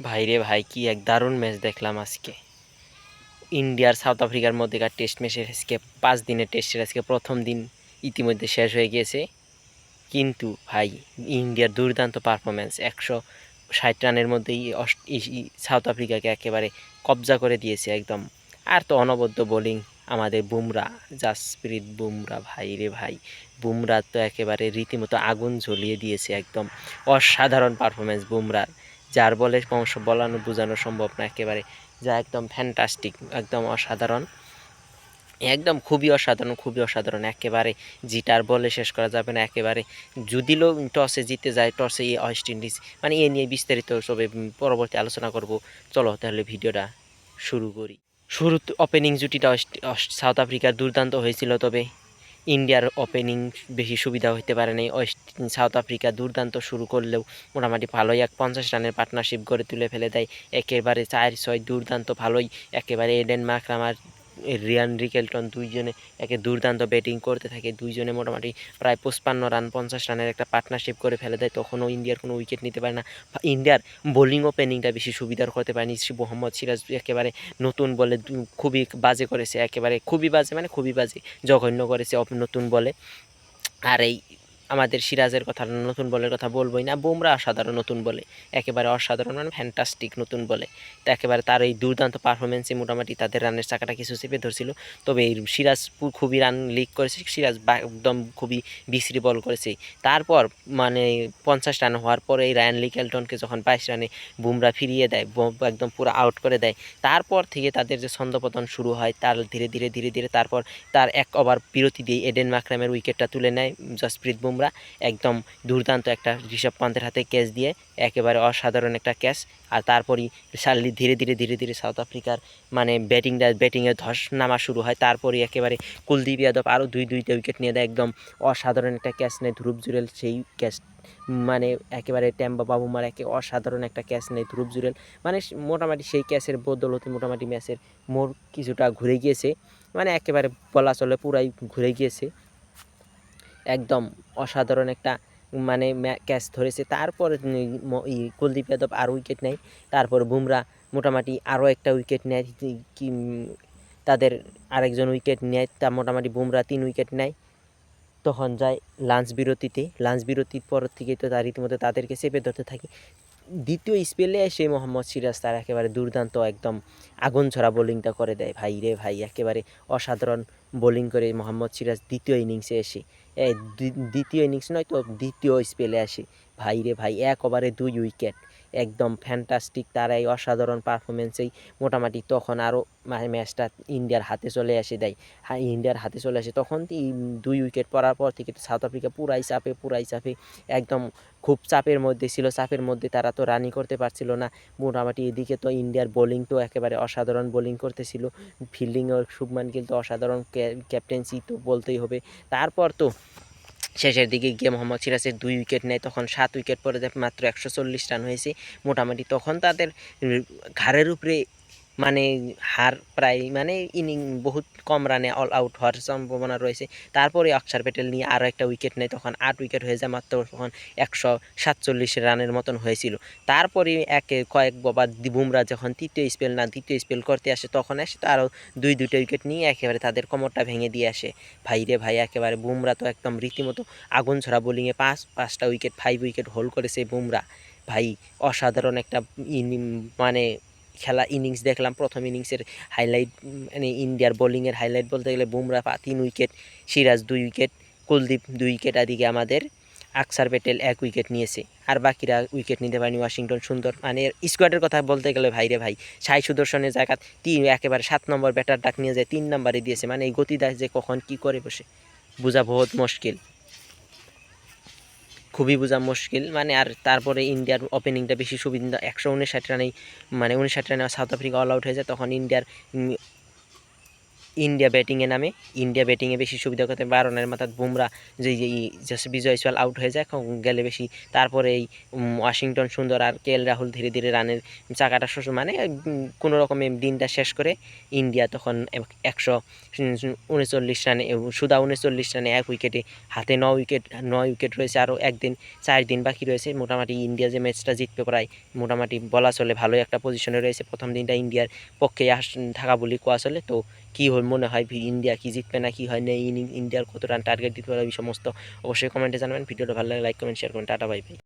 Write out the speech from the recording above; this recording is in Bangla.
ভাইরে ভাই, কি এক দারুণ ম্যাচ দেখলাম আজকে। ইন্ডিয়ার, সাউথ আফ্রিকার মধ্যেকার টেস্ট ম্যাচের আজকে পাঁচ দিনের টেস্টের আজকে প্রথম দিন ইতিমধ্যে শেষ হয়ে গিয়েছে। কিন্তু ভাই, ইন্ডিয়ার দুর্দান্ত পারফরমেন্স একশো ষাট রানের মধ্যেই সাউথ আফ্রিকাকে একেবারে কবজা করে দিয়েছে একদম। আর তো অনবদ্য বোলিং আমাদের বুমরা, জাসপ্রীত বুমরা, ভাই রে ভাই। বুমরা তো একেবারে রীতিমতো আগুন জ্বলিয়ে দিয়েছে একদম। অসাধারণ পারফরমেন্স বুমরার। যার বলে বলানো, বোঝানো সম্ভব না, একেবারে যা একদম ফ্যান্টাস্টিক একদম অসাধারণ। একদম খুবই অসাধারণ খুবই অসাধারণ, একেবারে জিটার বলে শেষ করা যাবে না, একেবারে যদি লো টসে জিতে যায়, টসে এই ওয়েস্ট ইন্ডিজ মানে এ নিয়ে বিস্তারিত সবে পরবর্তী আলোচনা করব। চলো তাহলে ভিডিওটা শুরু করি। শুরু ওপেনিং জুটিটা সাউথ আফ্রিকার দুর্দান্ত হয়েছিল তবে। ইন্ডিয়ার ওপেনিং বেশি সুবিধা হইতে পারে নাই। ওয়েস্ট সাউথ আফ্রিকা দুর্দান্ত শুরু করলেও মোটামুটি ভালোই এক পঞ্চাশ রানের পার্টনারশিপ গড়ে তুলে ফেলে দেয়। একেবারে চার ছয় দুর্দান্ত ভালোই, একেবারে এডেন মাকরাম আর রিয়ান রিকেলটন দুইজনে একে দুর্দান্ত ব্যাটিং করতে থাকে। দুইজনে মোটামুটি প্রায় পঁচপান্ন রান পঞ্চাশ রানের একটা পার্টনারশিপ করে ফেলে দেয়। তখনও ইন্ডিয়ার কোনো উইকেট নিতে পারে না। ইন্ডিয়ার বোলিং ওপেনিংটা বেশি সুবিধার করতে পারেনি মোহাম্মদ সিরাজ একেবারে নতুন বলে খুবই বাজে করেছে। একেবারে খুবই বাজে মানে খুবই বাজে, জঘন্য করেছে নতুন বলে। আর এই আমাদের সিরাজের কথা, নতুন বলের কথা বলবোই না। বুমরা অসাধারণ নতুন বলে, একেবারে অসাধারণ মানে ফ্যান্টাস্টিক নতুন বলে। তো একেবারে তার এই দুর্দান্ত পারফরমেন্সে মোটামুটি তাদের রানের চাকাটা কিছু চেপে ধরছিল। তবে এই সিরাজ খুবই রান লিক করেছে, সিরাজ একদম খুবই বিশ্রী বল করেছে। তারপর মানে পঞ্চাশ রান হওয়ার পরে এই রায়ান লিকেলটনকে যখন বাইশ রানে বুমরা ফিরিয়ে দেয় একদম পুরো আউট করে দেয়, তারপর থেকে তাদের যে ছন্দপতন শুরু হয়, তার ধীরে ধীরে ধীরে ধীরে, তারপর তার এক ওভার বিরতি দিয়ে এডেন মাকরামের উইকেটটা তুলে নেয় জসপ্রীত বুমরা একদম দুর্দান্ত একটা ঋষভ পান্তের হাতে ক্যাচ দিয়ে একেবারে অসাধারণ একটা ক্যাচ আর তারপরই সার্লি ধীরে ধীরে ধীরে ধীরে সাউথ আফ্রিকার মানে ব্যাটিংটা ব্যাটিংয়ে ধস নামা শুরু হয়। তারপরই একেবারে কুলদীপ যাদব আরও দুই দুইটা উইকেট নিয়ে দেয়। একদম অসাধারণ একটা ক্যাচ নেয় ধ্রুব জুরেল। সেই ক্যাচ মানে একেবারে ট্যাম্বা বাবুমার একে অসাধারণ একটা ক্যাচ নেয় ধ্রুব জুরেল। মানে মোটামুটি সেই ক্যাচের বদলতে মোটামুটি ম্যাচের মোর কিছুটা ঘুরে গিয়েছে। মানে একেবারে বলা চলে পুরাই ঘুরে গিয়েছে। একদম অসাধারণ একটা মানে ক্যাচ ধরেছে। তারপর কুলদীপ যাদব আর উইকেট নেয়। তারপর বুমরা মোটামুটি আরও একটা উইকেট নেয়। কি- তাদের আরেকজন উইকেট নেয়। তা মোটামুটি বুমরা তিন উইকেট নেয়। তখন যায় লাঞ্চ বিরতিতে। লাঞ্চ বিরতির পর থেকে তো তার রীতিমতো তাদেরকে চেপে ধরতে থাকে। দ্বিতীয় স্পেলে এসে মোহাম্মদ সিরাজ তার একেবারে দুর্দান্ত একদম আগুন ছড়া বোলিংটা করে দেয়। ভাই রে ভাই, একেবারে অসাধারণ বোলিং করে মোহাম্মদ সিরাজ দ্বিতীয় ইনিংসে এসে। দ্বিতীয় ইনিংস নয় তো, দ্বিতীয় স্পেলে আসে। ভাই রে ভাই এক ওভারে দুই উইকেট একদম ফ্যান্টাস্টিক তার এই অসাধারণ পারফরমেন্সেই মোটামুটি তখন আরও ম্যাচটা ইন্ডিয়ার হাতে চলে আসে দেয়। হ্যাঁ ইন্ডিয়ার হাতে চলে আসে তখন দুই উইকেট পড়ার পর থেকে তো সাউথ আফ্রিকা পুরাই চাপে পুরাই চাপে। একদম খুব চাপের মধ্যে ছিল, চাপের মধ্যে তারা তো রানই করতে পারছিল না। মোটামুটি এদিকে তো ইন্ডিয়ার বোলিং তো একেবারে অসাধারণ বোলিং করতেছিল। ফিল্ডিংয়ের শুভমান গিল তো অসাধারণ ক্যাপ্টেন্সি তো বলতেই হবে। তারপর তো শেষের দিকে গিয়ে মোহাম্মদ সিরাজের দুই উইকেট নেয়, তখন সাত উইকেট পরে যায় মাত্র একশো চল্লিশ রান হয়েছে। মোটামুটি তখন তাদের ঘাড়ের উপরে মানে হার প্রায় মানে ইনিং বহুত কম রানে অল আউট হওয়ার সম্ভাবনা রয়েছে। তারপরে অক্ষর প্যাটেল নিয়ে আরও একটা উইকেট নেয়, তখন আট উইকেট হয়ে যায় মাত্র, তখন একশো সাতচল্লিশ রানের মতন হয়েছিল। তারপরে একে কয়েক বাবার বুমরা যখন তৃতীয় স্পেল না, দ্বিতীয় স্পেল করতে আসে, তখন আসে তো আরও দুই দুটো উইকেট নিয়ে একেবারে তাদের কোমরটা ভেঙে দিয়ে আসে। ভাই রে ভাই, একেবারে বুমরা তো একদম রীতিমতো আগুন ছড়া বোলিংয়ে পাঁচ, পাঁচটা উইকেট ফাইভ উইকেট হোল্ড করেছে বুমরা। ভাই, অসাধারণ একটা মানে খেলা ইনিংস দেখলাম, প্রথম ইনিংসের হাইলাইট মানে ইন্ডিয়ার বোলিংয়ের হাইলাইট বলতে গেলে বুমরা পা- তিন উইকেট সিরাজ দুই উইকেট কুলদীপ দুই উইকেট আদিকে আমাদের আকসার প্যাটেল এক উইকেট নিয়েছে। আর বাকিরা উইকেট নিতে পারেনি ওয়াশিংটন সুন্দর। মানে স্কোয়াডের কথা বলতে গেলে ভাইরে ভাই, সাই সুদর্শনের জায়গা তিন, একেবারে সাত নম্বর ব্যাটার ডাক নিয়ে যায়, তিন নম্বরে দিয়েছে। মানে এই গতিদাস যে কখন কি করে বসে, বোঝা বহুত মুশকিল। খুবই বোঝা মুশকিল। মানে আর তারপরে ইন্ডিয়ার ওপেনিংটা বেশি সুবিধা, একশো উনষাট রানেই মানে উনষাট রানে সাউথ আফ্রিকা অল আউট হয়ে যায়, তখন ইন্ডিয়ার ইন্ডিয়া ব্যাটিংয়ে নামে। ইন্ডিয়া ব্যাটিংয়ে বেশি সুবিধা করতে বারো রানের মাথায় বুমরা যে জাস্ট বিজয় জয়সওয়াল আউট হয়ে যায় গেলে বেশি। তারপরে এই ওয়াশিংটন সুন্দর আর কে রাহুল ধীরে ধীরে রানের চাকাটা শোষ মানে উম, কোনো রকমে দিনটা শেষ করে ইন্ডিয়া তখন একশো উনচল্লিশ রানে সুদা উনচল্লিশ রানে এক উইকেটে হাতে ন উইকেট নয় উইকেট রয়েছে আরও একদিন চার দিন বাকি রয়েছে। মোটামুটি ইন্ডিয়া যে ম্যাচটা জিতবে প্রায় মোটামুটি বলা চলে ভালোই একটা পজিশনে রয়েছে। প্রথম দিনটা ইন্ডিয়ার পক্ষে আস থাকা বলি কোয়া চলে তো কী মনে হয় ইন্ডিয়া কি জিতবে না কি হয়, না ইন ইন্ডিয়ার কত রান টার্গেট দিতে পারে এই সমস্ত অবশ্যই কমেন্টে জানাবেন। ভিডিওটা ভালো লাগে লাইক কমেন্ট শেয়ার করুন। Tata bye bye